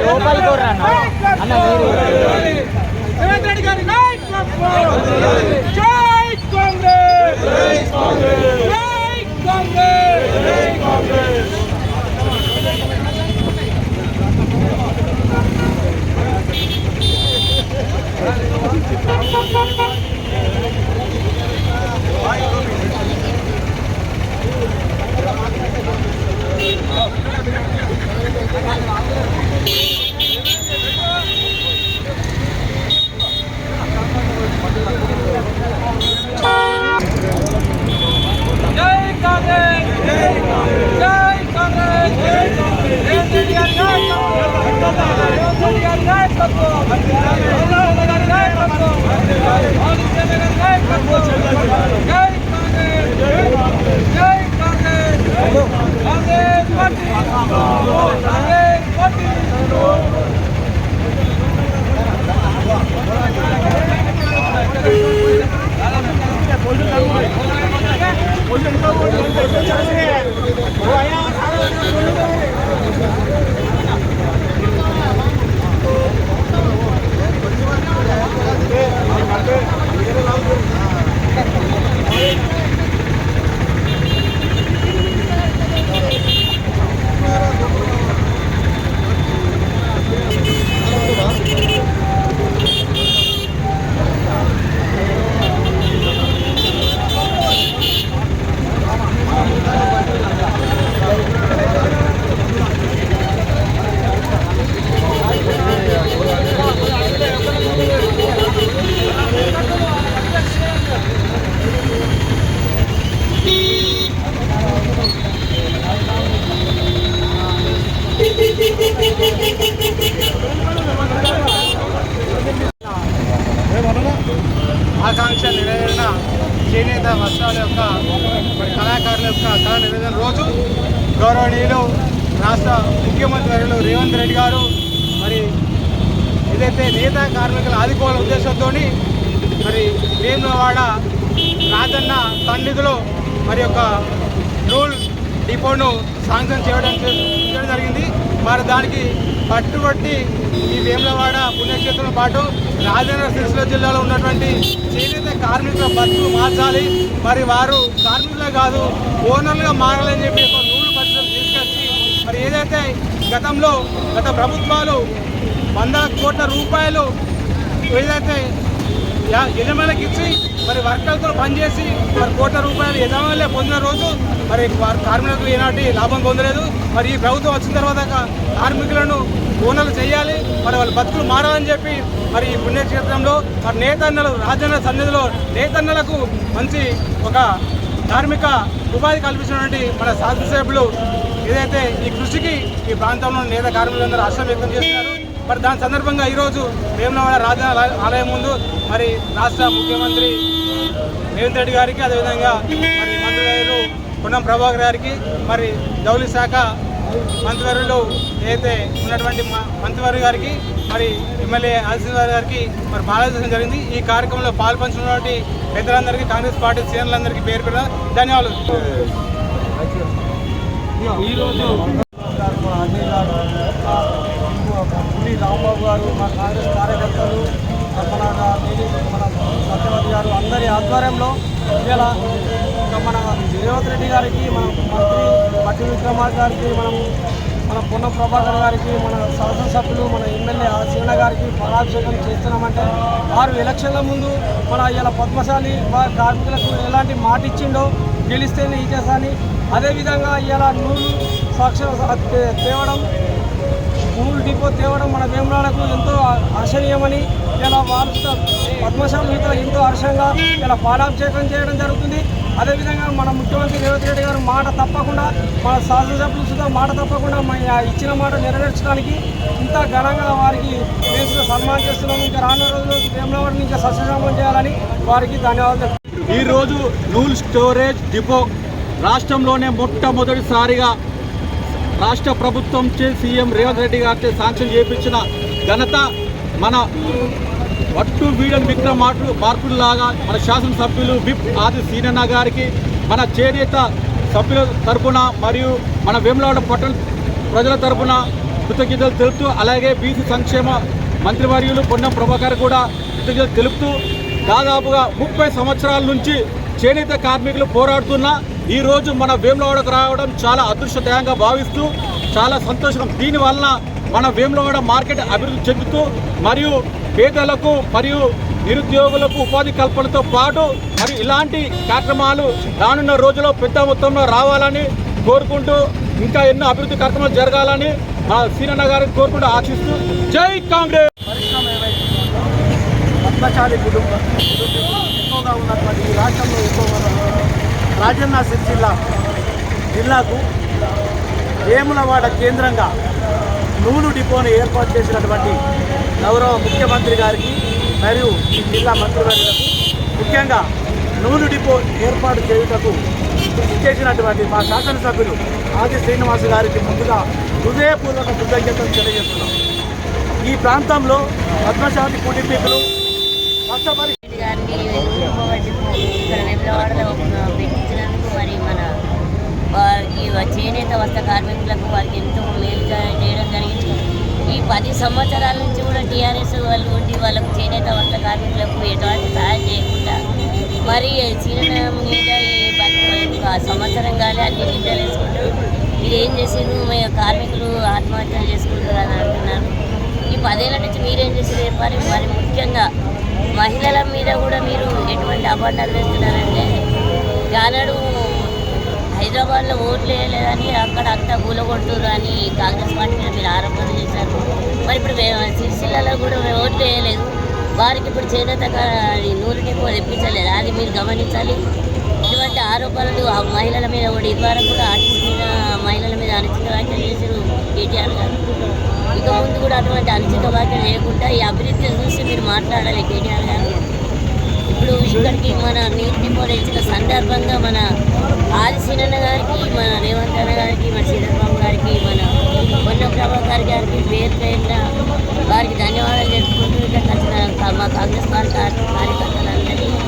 లోపలికి కూడా అన్న. మీరు రేవంత్ రెడ్డి గారి నాయకత్వం జై కాంగ్రెస్! జై కాంగ్రెస్! జై కాంగ్రెస్ జై కాంగ్రెస్ జై కాంగ్రెస్ జై కాంగ్రెస్ జై కాంగ్రెస్ రేవంత్ రెడ్డి గారి నాయకత్వం రేవంత్ రెడ్డి గారి నాయకత్వం రేవంత్ రెడ్డి గారి నాయకత్వం ఆదిత్య గారి నాయకత్వం జై కాంగ్రెస్ జై కాంగ్రెస్ కాంగ్రెస్ పార్టీ కాంగ్రెస్ పార్టీ ఆకాంక్ష నెరవేరిన చేనేత వస్త్రాల యొక్క మరి కళాకారుల యొక్క కళ నివేదన రోజు గౌరవనీయులు రాష్ట్ర ముఖ్యమంత్రి వర్యులు రేవంత్ రెడ్డి గారు. మరి ఏదైతే నేత కార్మికులు ఆదుకోవాల ఉద్దేశంతో మరి వేములవాడ రాజన్న సన్నిధిలో మరి యొక్క రూల్ డిపోను శాంక్షన్ చేయడం చేయడం జరిగింది. మరి దానికి పట్టుబట్టి ఈ వేములవాడ పుణ్యక్షేత్రంతో పాటు రాజేంద్ర సిరిసిల్ల జిల్లాలో ఉన్నటువంటి చేనేత కార్మికుల బతుకులు మార్చాలి. మరి వారు కార్మికులే కాదు ఓనర్లుగా మారాలని చెప్పి ఒక నూలు పరిశ్రమ తీసుకొచ్చి మరి ఏదైతే గతంలో గత ప్రభుత్వాలు వందల కోట్ల రూపాయలు ఏదైతే యజమానికి ఇచ్చి మరి వర్కర్లతో పనిచేసి మరి కోట్ల రూపాయలు యజమానులే పొందిన రోజు మరి వారి కార్మికులకు ఏనాటి లాభం పొందలేదు. మరి ఈ ప్రభుత్వం వచ్చిన తర్వాత కార్మికులను ఓనర్లు చేయాలి. మరి వాళ్ళ బతుకులు మారాలని చెప్పి మరి ఈ పుణ్యక్షేత్రంలో మరి నేతన్నలు రాజన్న సన్నిధిలో నేతన్నలకు మంచి ఒక ధార్మిక ఉపాధి కల్పించినటువంటి మన శాసనసభ్యులు ఏదైతే ఈ కృషికి ఈ ప్రాంతంలో నేత కార్మికులందరూ హర్షం వ్యక్తం చేస్తున్నారు. మరి దాని సందర్భంగా ఈరోజు వేమనవాడ రాజధాని ఆలయం ముందు మరి రాష్ట్ర ముఖ్యమంత్రి రేవంత్ రెడ్డి గారికి అదేవిధంగా మరి మంత్రివర్యులు పొన్నం ప్రభాకర్ గారికి మరి జౌలి శాఖ మంత్రివర్యులు ఏదైతే ఉన్నటువంటి మ- మంత్రివర్య గారికి మరి ఎమ్మెల్యే ఆదిత్య గారికి మరి బాధ్యత జరిగింది. ఈ కార్యక్రమంలో పాల్పంచుకున్నటువంటి పెద్దలందరికీ కాంగ్రెస్ పార్టీ సీనియర్లందరికీ పేరు పేరు ధన్యవాదాలు. ఈరోజు ఎంపీ గారు రాంబాబు గారు మా కాంగ్రెస్ కార్యకర్తలు మన మన సత్యవతి గారు అందరి ఆధ్వర్యంలో ఇలా ఇంకా మన రేవంత్ రెడ్డి గారికి మన మంత్రి పట్టి విక్రమార్ గారికి మనం మన పొన్న ప్రభాకర్ గారికి మన శాసనసభ్యులు మన ఎమ్మెల్యే శివన గారికి పరాభిషేకం చేస్తున్నామంటే వారు ఎలక్షన్ల ముందు మన ఇలా పద్మశాలి వా- కార్మికులకు ఎలాంటి మాట ఇచ్చిండో గెలిస్తేనే ఇచ్చేసాని అదేవిధంగా ఇలా నూలు సాక్ష తేవడం స్కూల్ డిపో తేవడం మన వేములాడకు ఎంతో హర్షణీయమని ఇలా వారు పద్మశాలితో ఎంతో హర్షంగా ఇలా పాలాభిషేకం చేయడం జరుగుతుంది. అదేవిధంగా మన ముఖ్యమంత్రి రేవంత్ రెడ్డి గారు మాట తప్పకుండా మన శాసనసభ్యులు సుధా మాట తప్పకుండా మన ఇచ్చిన మాట నెరవేర్చడానికి ఇంత ఘనంగా వారికి వేసిన సన్మానం చేస్తున్నాము. ఇంకా రానున్న రోజుల్లో వేములవాడిని ఇంకా సస్యశామం చేయాలని వారికి ధన్యవాదాలు ఈరోజు నూల్ స్టోరేజ్ డిపో రాష్ట్రంలోనే మొట్టమొదటిసారిగా రాష్ట్ర ప్రభుత్వం చే సీఎం రేవంత్ రెడ్డి గారితో శాంక్షన్ చేయించిన ఘనత మన వట్టు వీడన్ విక్రమ్ మార్పు మార్పుల్లాగా మన శాసనసభ్యులు విప్ ఆది సీనన్న గారికి మన చేనేత సభ్యుల తరపున మరియు మన వేములవాడ పట్టణ ప్రజల తరపున కృతజ్ఞతలు తెలుపుతూ అలాగే బీసీ సంక్షేమ మంత్రివర్యులు పొన్నం ప్రభాకర్ కూడా కృతజ్ఞతలు తెలుపుతూ దాదాపుగా ముప్పై సంవత్సరాల నుంచి చేనేత కార్మికులు పోరాడుతున్న ఈ రోజు మన వేములవాడకు రావడం చాలా అదృష్టదాయంగా భావిస్తూ చాలా సంతోషం దీనివల్ల మన వేములవాడ మార్కెట్ అభివృద్ధి చెందుతూ మరియు పేదలకు మరియు నిరుద్యోగులకు ఉపాధి కల్పనతో పాటు మరి ఇలాంటి కార్యక్రమాలు రానున్న రోజుల్లో పెద్ద మొత్తంలో రావాలని కోరుకుంటూ ఇంకా ఎన్నో అభివృద్ధి కార్యక్రమాలు జరగాలని మా సీనన్న గారికి కోరుకుంటూ ఆశిస్తూ జై కాంగ్రెస్! పద్మశాలి కుటుంబం ఎక్కువగా ఉన్నటువంటి రాష్ట్రంలో ఎక్కువగా రాజన్న సిరిసిల్ల జిల్లాకు వేములవాడ కేంద్రంగా నూలు డిపోను ఏర్పాటు చేసినటువంటి గౌరవ ముఖ్యమంత్రి గారికి మరియు ఈ జిల్లా మంత్రివర్యులకు ముఖ్యంగా నూలు డిపో ఏర్పాటు చేయుటకు కృషి చేసినటువంటి మా శాసనసభ్యులు ఆది శ్రీనివాస్ గారికి ముందుగా హృదయపూర్వక కృతజ్ఞతలు తెలియజేస్తున్నాం. ఈ ప్రాంతంలో పద్మశాలి కుటుంబీకులు కష్టపడి చేనేత వస్త్ర కార్మికులకు వారికి ఎంతో మేలు చేయడం జరిగింది. ఈ పది సంవత్సరాల నుంచి కూడా టీఆర్ఎస్ వాళ్ళు ఉండి వాళ్ళకు చేనేత వస్త్ర కార్మికులకు ఎటువంటి సహాయం చేయకుండా మరి చిన్న మీద సంవత్సరం కానీ అన్ని నిందలు వేసుకుంటూ మీరు ఏం చేసిండ్రు? మీ కార్మికులు ఆత్మహత్యలు చేసుకుంటారు అని అంటున్నారు. ఈ పదేళ్ళ నుంచి మీరేం చేసేది చెప్పాలి? మరి ముఖ్యంగా మహిళల మీద కూడా మీరు ఎటువంటి అబద్ధాలు వేస్తున్నారంటే గానడు హైదరాబాద్లో ఓట్లు వేయలేదని అక్కడ అంతా కూలగొడుతున్నారు అని కాంగ్రెస్ పార్టీ మీద మీరు ఆరోపణలు చేశారు. మరి ఇప్పుడు సిరిసిల్లలో కూడా ఓట్లు వేయలేదు. వారికి ఇప్పుడు చేనేత కా- ఈ డిపో తెప్పించలేదు? అది మీరు గమనించాలి. ఇటువంటి ఆరోపణలు ఆ మహిళల మీద కూడా ఇదివరకు కూడా ఆర్టిస్ట్ మీద మహిళల మీద అనుచిత వ్యాఖ్యలు చేశారు కేటీఆర్ గారు. ఇక ముందు కూడా అటువంటి అనుచిత వ్యాఖ్యలు చేయకుండా ఈ అభివృద్ధిని చూసి మీరు మాట్లాడాలి కేటీఆర్ గారు. ఇప్పుడు ఇక్కడికి మన నీటి డిపో సందర్భంగా మన హసీనన్న గారికి మన రేవంత్ అన్న గారికి మన చంద్రబాబు గారికి మన పొన్న గారి గారికి పేరు పేరున వారికి ధన్యవాదాలు తెలుపుకుంటూ ఇట్లా మా కాంగ్రెస్ పార్టీ కార్యకర్తలందరినీ